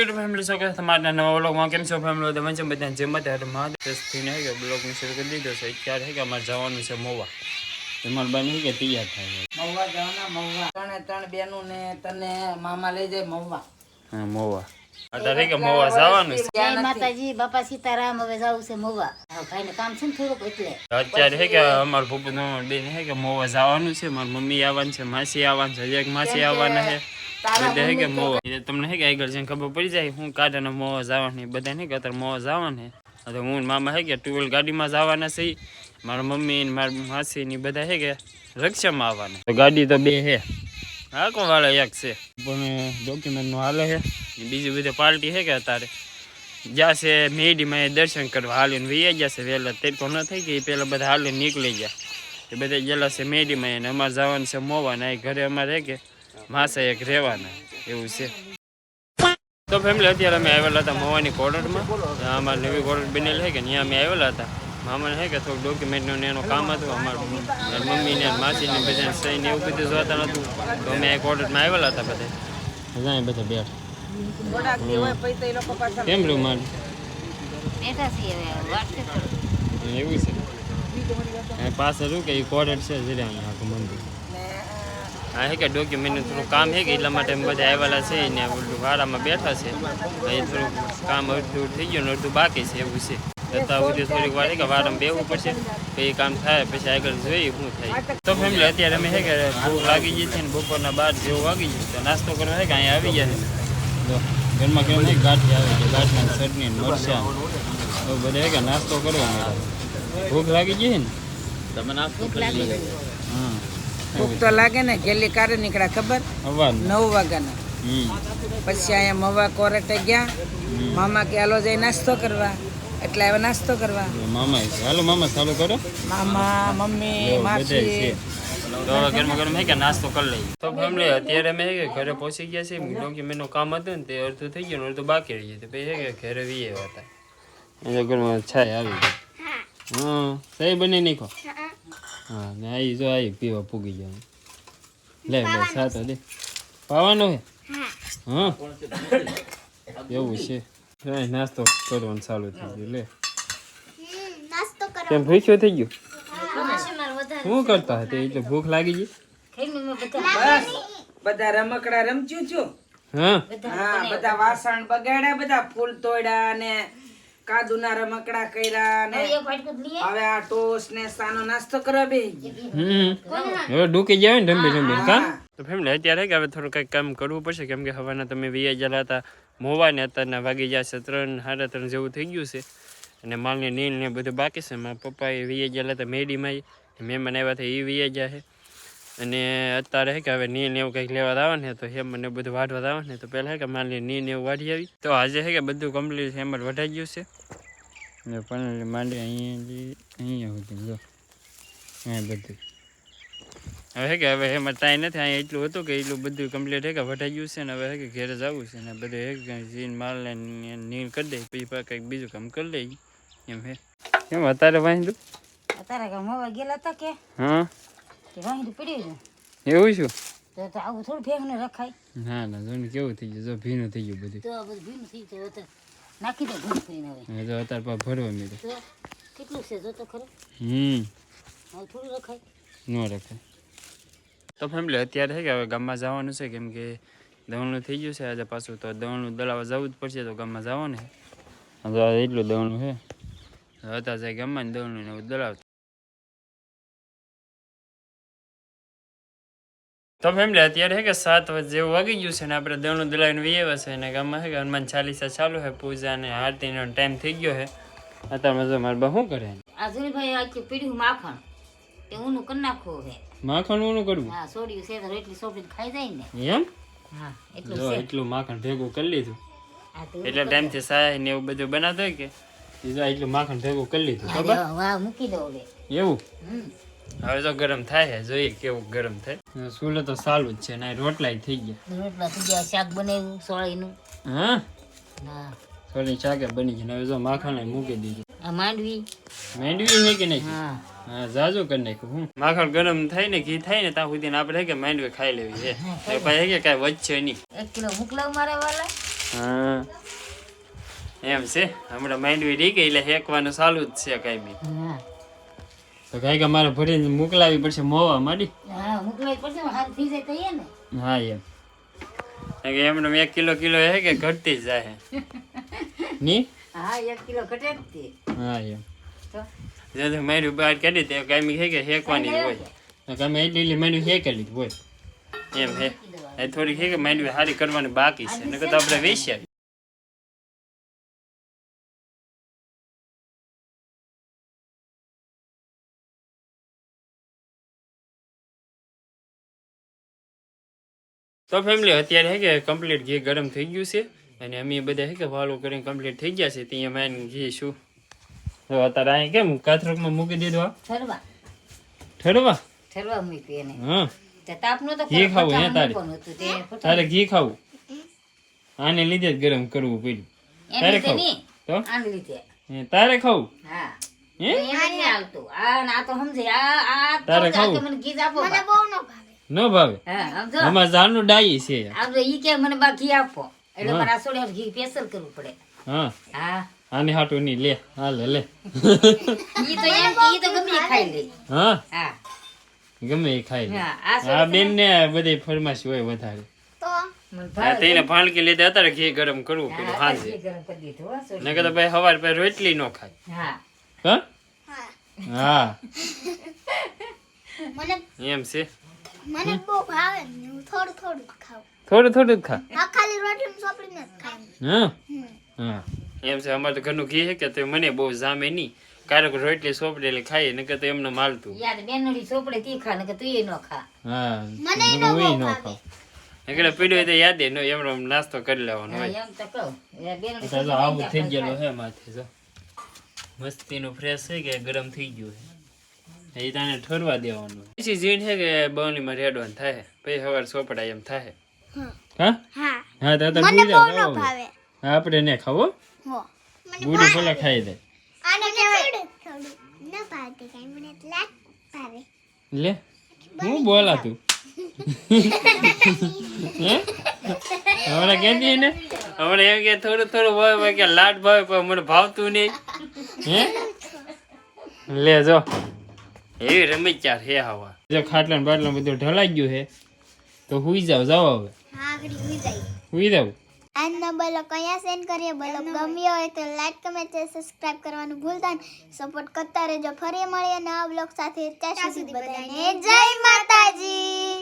YouTube family છો કે તમારા નવા વ્લોગમાં કેમ છો ફેમિલી તમે વંચમ બધા જેમ હતા મહાદેવથી થઈને કે બ્લોગને શરૂ કરી દીધો છે. અત્યારે છે કે અમારે જવાનું છે મોવા. તમારે બની કે તૈયાર થાય મહુવા જવાના મહુવા ત્રણે ત્રણ બેનું ને તને મામા લઈ જાય મહુવા હા મોવા. અત્યારે કે મોવા જવાનું છે. જય માતાજી બાપા સીતારામ હવે જવું છે મોવા. હા, ભાઈને કામ છે ને થોડુંક એટલે. અત્યારે છે કે અમારા ભૂપત બેન છે કે મોવા જવાનું છે. મારી મમ્મી આવવાનું છે માસી આવવાનું છે એક માસી આવવાના છે. બધા છે કે મોવા એટલે તમને છે કે આગળ જઈને ખબર પડી જાય? હું કાઢાના મોવા જવાની બધા ને કે અત્યારે મોવા જવાના છે. તો હું ને મામા છે કે ટુ વ્હીલ ગાડીમાં જવાના છે. મારા મમ્મી ને મારી માસી ને બધા છે કે રક્ષામાં આવવાના તો ગાડી તો બે છે આખો વાળા એક છે. પણ ડોક્યુમેન્ટનું હાલે છે ને બીજી બધી પાર્ટી છે કે અત્યારે? જાશે મેડીમાં એ દર્શન કરવા. હાલીને વૈયા જશે વહેલા. તેરકો ન થઈ ગઈ પહેલા બધા હાલીને નીકળી ગયા. એ બધા ગયેલા છે મેડીમાં અને અમારે જવાનું છે મોવાના એ ઘરે અમારે કે માસા એક રહેવાના એવું છે. તો ફેમિલી અત્યારે અમે આવેલા હતા મવાની કોર્ટરમાં અમારે નવી કોર્ટ બનેલી છે કે ત્યાં અમે આવેલા હતા. મામાને છે કે થોડુંક ડોક્યુમેન્ટનું ને એનું કામ હતું અમારું મમ્મી મમ્મીને માસીને બધાને સહી ને એવું બધું જોતા નહોતું. તો અમે એક ઓર્ડરમાં આવેલા હતા બધા. જાય બધા બેઠ. કેમ રહ્યું મારું? એવું છે. પાસે શું કે એ કોર્ડર છે જરા આખું મંદિર. હા છે કે ડોક્યુમેન્ટનું થોડું કામ છે કે એટલા માટે અમે બધા આવેલા છે ને બધું વાડામાં બેઠા છે. અહીં થોડુંક કામ અડધું થઈ ગયું ને અડધું બાકી છે એવું છે. સુધી થોડીક વાર કે વારમાં બેવું પડશે. તો એ કામ થાય પછી આગળ જોઈએ શું થાય. તો ફેમિલી અત્યારે અમે છે કે ભૂખ લાગી ગઈ છે ને બપોરના બાર જેવું વાગી ગયું તો નાસ્તો કરવા છે કે અહીંયા આવી ગયા છે ઘરમાં કેમ નહીં ગાંઠી આવે છે? ગાંઠના ચટણી મરચા. તો બધા કે નાસ્તો કરવો ભૂખ લાગી ગઈ ને? તમે નાસ્તો કરી હા. ભૂખ તો લાગે ને ગેલી કારે નીકળ્યા ખબર? નવ વાગ્યાના. પછી અહીંયા મવા કોરેટે ગયા. મામા કે હાલો જઈ નાસ્તો કરવા. એટલે હવે નાસ્તો કરવા. મામા હાલો મામા ચાલુ કરો. મામા મમ્મી માસી. નાસ્તો કરી લઈએ. તો ફેમિલી અત્યારે મેં ઘરે પહોંચી ગયા છે ડોક્યુમેન્ટનું કામ હતું ને તે અડધું થઈ ગયું ને અડધું બાકી રહી ગયું. પછી ઘરે વીએ હતા. એ ઘરમાં છાય આવી ગઈ. હા. સહી બની નાખો હા ને આવી જો આ પીવા પૂગી જાય લે લે સાતો દે પાવાનો હે. હા? એવું છે. નાસ્તો કરવાનું ચાલુ થઈ ગયું લે. કેમ ભૂખ્યો થઈ ગયો? શું કરતા હતા? એટલે ભૂખ લાગી ગઈ? બધા. બધા રમકડા રમચ્યું છું. હા? હા બધા વાસણ બગાડ્યા બધા ફૂલ તોડ્યા ને કાદુના રમકડા કર્યા ને હવે આ ટોસ ને સાનો નાસ્તો કરવા બે. હવે ડૂકી જાય ને ઢંબી ઢંબી કા? તો ફેમિલી અત્યારે કે હવે થોડું કંઈક કામ કરવું પડશે કેમ કે હવાના તમે વીએ જલા હતા મોવા ને અત્યારના વાગી જશે ત્રણ સાડા ત્રણ જેવું થઈ ગયું છે. અને માલની નીલ ને બધું બાકી છે. મારા પપ્પા એ વીએ જલા હતા મેડીમાં મહેમાન આવ્યા હતા એ વીએ ગયા છે. અને અત્યારે હે કે હવે ની ને એવું કંઈક લેવા આવે ને તો હેમ મને બધું વાઢવા આવે ને તો પહેલાં હે કે માલની ની ને એવું વાઢી આવી. તો આજે હે કે બધું કમ્પ્લીટ હેમ જ વઢાઈ ગયું છે. ને પણ માંડી અહીંયા અહીંયા સુધી જો. હા બધું. હવે કે હવે એમાં ટાઈમ નથી અહીંયા એટલું હતું કે એટલું બધું કમ્પ્લીટ હે કે વઢાઈ ગયું છે ને હવે હે કે ઘેરે જવું છે ને બધું હે કે જીન માલ ને નીર કરી દે પછી કંઈક બીજું કામ કરી લઈ એમ હે. એમ અત્યારે વાંધું અત્યારે કે મોવા ગયેલા હતા કે? હા. છે એવું શું? તો તો આવું થોડું ફેંકને રખાય. ના ના કેવું થઈ ગયું? જો ભીનું થઈ ગયું બધું. તો બધું ભીનું થઈ ગયું. તો નાખી દે ભૂલ કરીને હવે. હવે અત્યારે પાછું ભરવા મીધું તો કેટલું છે જો તો ખરો? હમ. હવે થોડું રખાય. ન રખાય. તો ફેમિલી અત્યારે છે કે હવે ગામમાં જવાનું છે? કેમ કે દવણું થઈ ગયું છે આજે પાછું. તો દવણું દળાવવા જવું જ પડશે તો ગામમાં જવાનું છે એટલું દવણું છે હતા જાય ગામમાં ને દવણનું ને એવું તો ફેમિલી અત્યારે હે કે સાત વાગે જેવું વાગી ગયું છે ને આપણે દવણું દળાવીને વીએવા છે ને ગામમાં છે કે હનુમાન ચાલીસા ચાલુ છે પૂજા ને આરતીનો ટાઈમ થઈ ગયો છે અત્યારે જો મારા બા શું કરે આ ભાઈ આખી પીડ્યું માખણ તે ઊનું કરી નાખવું છે માખણ ઊનું કરવું? હા સોડિયું છે તો એટલી સોપડી ખાઈ જાય ને. એમ? હા એટલું જો છે. એટલું માખણ ભેગું કરી લીધું. એટલે ટાઈમથી સાય ને એવું બધું બનાવતો હોય કે? એટલું માખણ ભેગું કરી લીધું વાહ મૂકી દો એવું? હમ. હવે તો ગરમ થાય છે જોઈએ કેવું ગરમ થાય. સુલે તો સારું જ છે ને રોટલા થઈ ગયા. રોટલા થઈ ગયા શાક બનાવ્યું સોળીનું હા? સોળી શાકે બની છે હવે જો માખણ મૂકી દીધું. આ માંડવી. માંડવી છે કે નહીં? હા. હા જાજુ કરી નાખ્યું હું. માખણ ગરમ થાય ને ઘી થાય ને ત્યાં સુધી આપણે કે માંડવી ખાઈ લેવી છે તો ભાઈ કે કાંઈ વધશે નહીં. એક કિલો મોકલાવ મારે વાલા. હા. એમ છે હમણાં માંડવી રહી ગઈ એટલે હેકવાનું ચાલુ જ છે કઈ બી. હા. તો કઈ અમારે મારે ભરીને મોકલાવી પડશે મોવા માંડી. હા મોકલાવી પડશે ને થઈ જાય તો ને. હા એમ. કે એમને એક કિલો કિલો હે કે ઘટતી જ જાય ની? હા એક કિલો ઘટે જ હા એમ. તો? માંડવી બહાર કાઢી તે કાયમી હે કે હેકવાની હોય. તો તમે એટલી માંડવી હેકેલી હોય. એમ હે. એ થોડીક હે કે માંડવી સારી કરવાની બાકી છે. નકર તો આપણે વેચ્યા તો ફેમિલી અત્યારે હે કે કમ્પ્લીટ ઘી ગરમ થઈ ગયું છે અને અમે બધા હે કે ફોલો કરીને કમ્પ્લીટ થઈ ગયા છે. ત્યાં માન ઘી શું? તો અત્યારે અહીં કેમ કાથરોકમાં મૂકી દીધો ઠરવા. ઠરવા? ઠરવા મૂકી એને. હા. તાપનો તો ઘી ખાવું હે તારે? તારે ઘી ખાવું? આને લીધે જ ગરમ કરવું પડ્યું. તારે ખાવું? તો? આને લીધે. તારે ખાવું? હા. હે? એને આવતું. આ ને તો સમજે. આ આ તારે ખાવું? મને ઘી જ આપો. બા. ન ભાવે. હા ભાવે આમાં જાનું ડાઈ છે. આપણે ઈ કે મને બાકી આપો. એટલે મારા સોડે ઘી સ્પેશિયલ કરવું પડે. હા. હા. આની હાટું નહીં લે હાલે લે ઈ તો એમ ઈ તો ગમે ખાઈ લે. હા? હા. ગમે એ ખાઈ લે. હા આ બેન ને બધી ફરમાશ હોય વધારે. તેને ભાણકી લીધે અત્યારે ઘી ગરમ કરવું પડ્યું હા, હાજે ઘી ગરમ કરી દીધું હો, સોડે. નકર તો ભાઈ સવાર પર રોટલી ન ખાય. હા. હા? હા. એમ છે? મને બહુ ભાવે ને હું થોડું થોડું ખાઉં. થોડું થોડું ખા? આ ખાલી રોટલી સોપડીને જ ખાય હા? હા. એમ છે અમારે તો ઘરનું ઘી છે કે તે મને બહુ જામે નહીં. ક્યારેક રોટલી એટલે ખાઈએ નકર તો એમને માલતું. યાર બેનડી ચોપડે તી ખા નકર તું એ ન ખા. હા મને ન ન. ખાઉં. નકર પીડ્યું હોય તો યાદ ન એમનો નાસ્તો કરી લેવાનો હોય. એમ તો કહું. બેનડી ચોપડે આવું થઈ ગયેલો હે માથે જો. મસ્તીનું ફ્રેશ છે કે ગરમ થઈ ગયું છે? એ તને ઠરવા દેવાનું. પછી જીણ છે કે બાવલીમાં રેડવાનું થાય. પછી સવાર સોપડા એમ થાય. હા. હા? હા. તો તો મને ભાવે. હા આપણે ને ખાવો? હો. પેલા ખાઈ દે. આને કહેવાય થોડું ન ભાવતી કઈ. મને લાટ ભાવે. લે. હું બોલા તું? હમણાં કહેતી ને હમણાં એમ કે થોડું થોડું ભાવે કે લાડ ભાવે પણ મને ભાવતું નહીં. હે? લે જો. એવી રમી ચાર હવા. જો ખાટલા બાટલા બધું ઢલાઈ ગયું હે તો હુઈ જાવ જાવ હવે. હુઈ જાવ આજનો બ્લોગ કયા સેન્ડ કરીએ? બોલો ગમ્યો હોય તો લાઈક કમેન્ટ સબસ્ક્રાઇબ કરવાનું ભૂલતા નહીં. સપોર્ટ કરતા રહેજો. ફરી મળીએ નવા બ્લોગ સાથે. ત્યાં સુધી બધાને જય માતાજી.